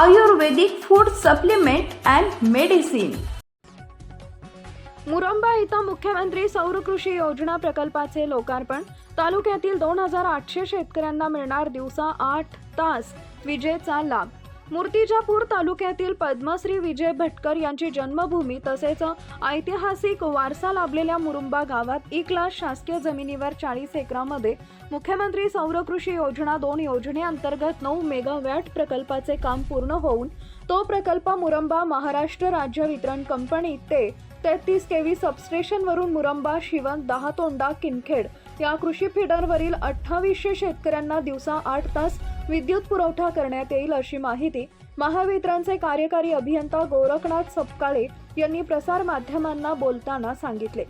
Ayurvedic food supplement and medicine Muramba इथं मुख्यमंत्री सौर कृषी योजना प्रकल्पाचे लोकार्पण. तालुक्यातील दोन हजार आठशे शेतकऱ्यांना मिळणार दिवसा आठ तास विजेचा लाभ. मूर्तिजापूर तालुक्यातील पद्मश्री विजय भटकर यांची जन्मभूमी तसेच ऐतिहासिक वारसा लाभलेल्या मुरुंबा गावात इकला शासकीय जमिनीवर चाळीस एकरामध्ये मुख्यमंत्री सौर कृषी योजना दोन योजनेअंतर्गत नऊ मेगावॅट प्रकल्पाचे काम पूर्ण होऊन तो प्रकल्प मुरंबा महाराष्ट्र राज्य वितरण कंपनी ते तेहतीस केव्ही सबस्टेशनवरून मुरंबा शिवन दहातोंडा किनखेड या कृषी फिडरवरील अठ्ठावीसशे शेतकऱ्यांना दिवसा आठ तास विद्युत पुरवठा करण्यात येईल अशी माहिती महावितरणचे कार्यकारी अभियंता गोरखनाथ सपकाळे यांनी प्रसार माध्यमांना बोलताना सांगितले.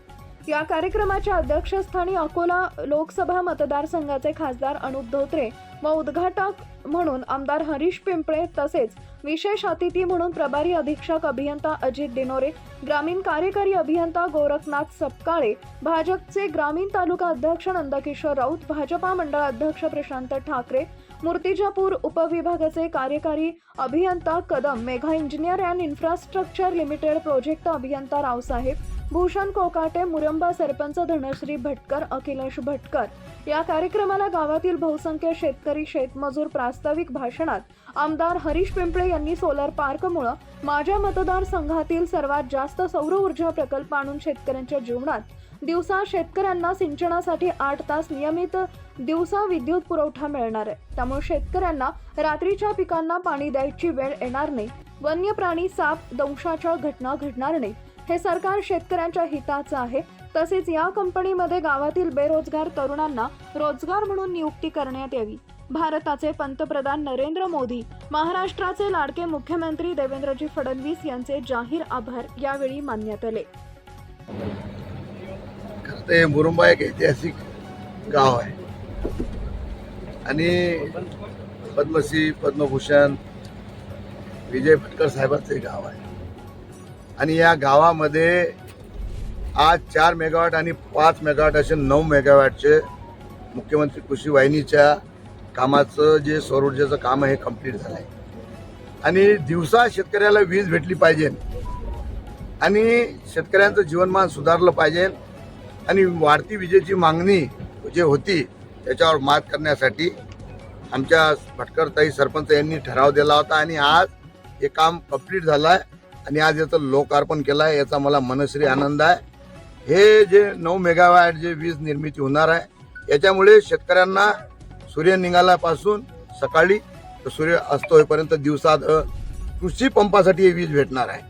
या कार्यक्रमाच्या अध्यक्षस्थानी अकोला लोकसभा मतदारसंघाचे खासदार अनुप धोत्रे व उद्घाटक म्हणून आमदार हरीश पिंपळे तसेच विशेष अतिथी म्हणून प्रभारी अधीक्षक अभियंता अजित दिनोरे ग्रामीण कार्यकारी अभियंता गोरखनाथ सपकाळे भाजपचे ग्रामीण तालुका अध्यक्ष नंदकिशोर राऊत भाजपा मंडळ अध्यक्ष प्रशांत ठाकरे मूर्तिजापूर उपविभागाचे कार्यकारी अभियंता Kadam Megha engineer and infrastructure limited project अभियंता रावसाहेब भूषण कोकाटे मुरंबा सरपंच धनश्री भटकर अखिलेश भटकर. या कार्यक्रमाला गावातील बहुसंख्य शेतकरी शेतमजूर प्रास्ताविक भाषणात आमदार हरीश पिंपळे यांनी सोलर पार्कमुळं माझ्या मतदारसंघातील सर्वात जास्त सौर ऊर्जा प्रकल्प आणून शेतकऱ्यांच्या जीवनात दिवसा शेतकऱ्यांना सिंचनासाठी आठ तास नियमित दिवसा विद्युत पुरवठा मिळणार आहे. त्यामुळे शेतकऱ्यांना रात्रीच्या पिकांना पाणी द्यायची वेळ येणार नाही. वन्य प्राणी साप दंशाच्या घटना घडणार नाही. हे सरकार शेतकऱ्यांच्या हिताचं आहे. तसेच या कंपनीमध्ये गावातील बेरोजगार तरुणांना रोजगार म्हणून नियुक्ती करण्यात यावी. भारताचे पंतप्रधान नरेंद्र मोदी महाराष्ट्राचे लाडके मुख्यमंत्री देवेंद्रजी फडणवीस यांचे जाहीर आभार यावेळी मानण्यात आले. ते तर हे मुरुंबा एक ऐतिहासिक गाव आहे. आणि पद्मश्री पद्मभूषण विजय भटकर साहेबांचं गाव आहे. आणि या गावामध्ये आज चार मेगावॅट आणि पाच मेगावॅट असे नऊ मेगावॅटचे मुख्यमंत्री कृषी वाहिनीच्या कामाचं जे सौर ऊर्जेचं काम आहे हे कंप्लीट झालं आहे आणि दिवसा शेतकऱ्याला वीज भेटली पाहिजे. आणि शेतकऱ्यांचं जीवनमान सुधारलं पाहिजे. आणि वाढती विजेची मागणी जे होती त्याच्यावर मात करण्यासाठी आमच्या भटकरताई सरपंच यांनी ठराव दिला होता आणि आज हे काम कंप्लीट झालं आहे आणि आज याचं लोकार्पण केलं आहे याचा मला मनश्री आनंद आहे. हे जे नऊ मेगावॅट जे वीज निर्मिती होणार आहे याच्यामुळे शेतकऱ्यांना सूर्य निघाल्यापासून सकाळी तर सूर्य अस्त होईपर्यंत दिवसात कृषी पंपासाठी हे वीज भेटणार आहे.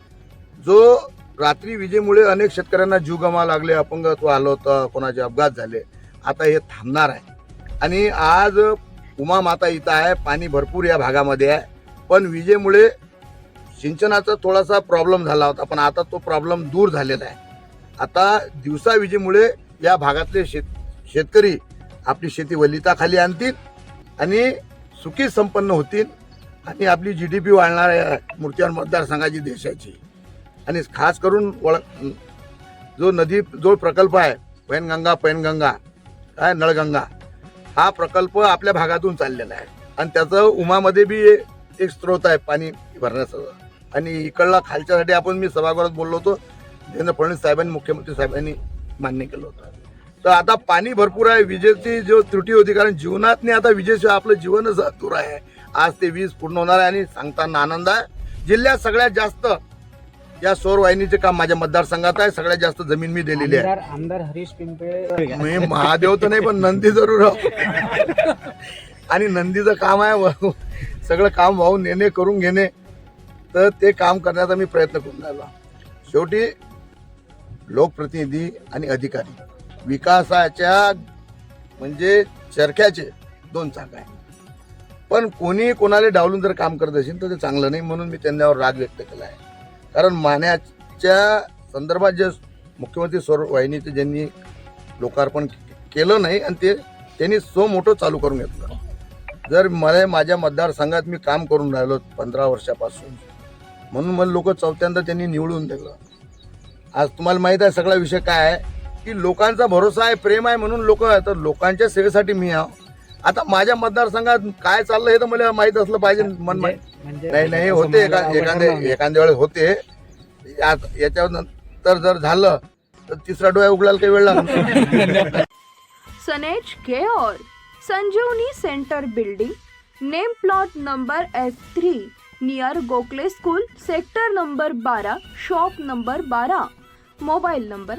जो रात्री विजेमुळे अनेक शेतकऱ्यांना जीव गमावा लागले अपंगत्व आलं होतं कोणाचे अपघात झाले. आता हे थांबणार आहे. आणि आज उमा माता इथं आहे पाणी भरपूर या भागामध्ये आहे. पण विजेमुळे सिंचनाचा थोडासा प्रॉब्लेम झाला होता पण आता तो प्रॉब्लेम दूर झालेला आहे. आता दिवसा विजेमुळे या भागातले शेत शेतकरी आपली शेती वलिताखाली आणतील आणि सुखी संपन्न होतील आणि आपली जी डी पी वाढणार आहे मूर्तीवार मतदारसंघाची देशाची. आणि खास करून वळ जो नदी जो प्रकल्प आहे पैनगंगा पैनगंगा काय नळगंगा हा प्रकल्प आपल्या भागातून चाललेला आहे. आणि त्याचं उमामध्ये बी एक स्रोत आहे पाणी भरण्याचं. आणि इकडला खालच्यासाठी आपण मी सभागृहात बोललो होतो देवेंद्र फडणवीस साहेबांनी मुख्यमंत्री साहेबांनी मान्य केलं होतं. तर आता पाणी भरपूर आहे विजेची जो त्रुटी होती कारण जीवनात नाही आता विजेशिवाय आपलं जीवनच दूर आहे. आज ते वीज पूर्ण होणार आहे आणि सांगताना आनंद आहे. जिल्ह्यात सगळ्यात जास्त या सौर वाहिनीचे काम माझ्या मतदारसंघात आहे. सगळ्यात जास्त जमीन मी दिलेली आहे. आमदार आमदार हरीश पिंपळे मी महादेव तर नाही पण नंदी जरूर आहो. आणि नंदीचं काम आहे व- सगळं काम वाहून नेणे करून घेणे. तर ते काम करण्याचा मी प्रयत्न करून राहिलो शेवटी लोकप्रतिनिधी आणि अधिकारी विकासाच्या म्हणजे चरख्याचे दोन चाक आहे. पण कोणी कोणाला डावलून जर काम करत असेल तर ते चांगलं नाही म्हणून मी त्यांच्यावर राग व्यक्त केला आहे. कारण मान्याच्या संदर्भात जे मुख्यमंत्री स्वर वाहिनीचं ज्यांनी लोकार्पण केलं नाही आणि ते त्यांनी सो मोठं चालू करून घेतलं. जर मला माझ्या मतदारसंघात मी काम करून राहिलो पंधरा वर्षापासून म्हणून मला लोक चौथ्यांदा त्यांनी निवडून दिलं. आज तुम्हाला माहीत आहे सगळा विषय काय आहे? की लोकांचा भरोसा आहे प्रेम आहे म्हणून लोक तर लोकांच्या सेवेसाठी मी आहो. आता माझ्या मतदारसंघात काय चाललं हे तर मला माहीत असलं पाहिजे मन म्हणजे म्हणजे नाही नाही होते एखाद्या वेळेस होते. या- याच्यानंतर जर झालं तर तिसरा डोळ्या उघडायला काही वेळ लागला सनेज केओर Sanjeevani center building name plot number F three near Gokhale school sector number बारा शॉप नंबर बारा मोबाईल नंबर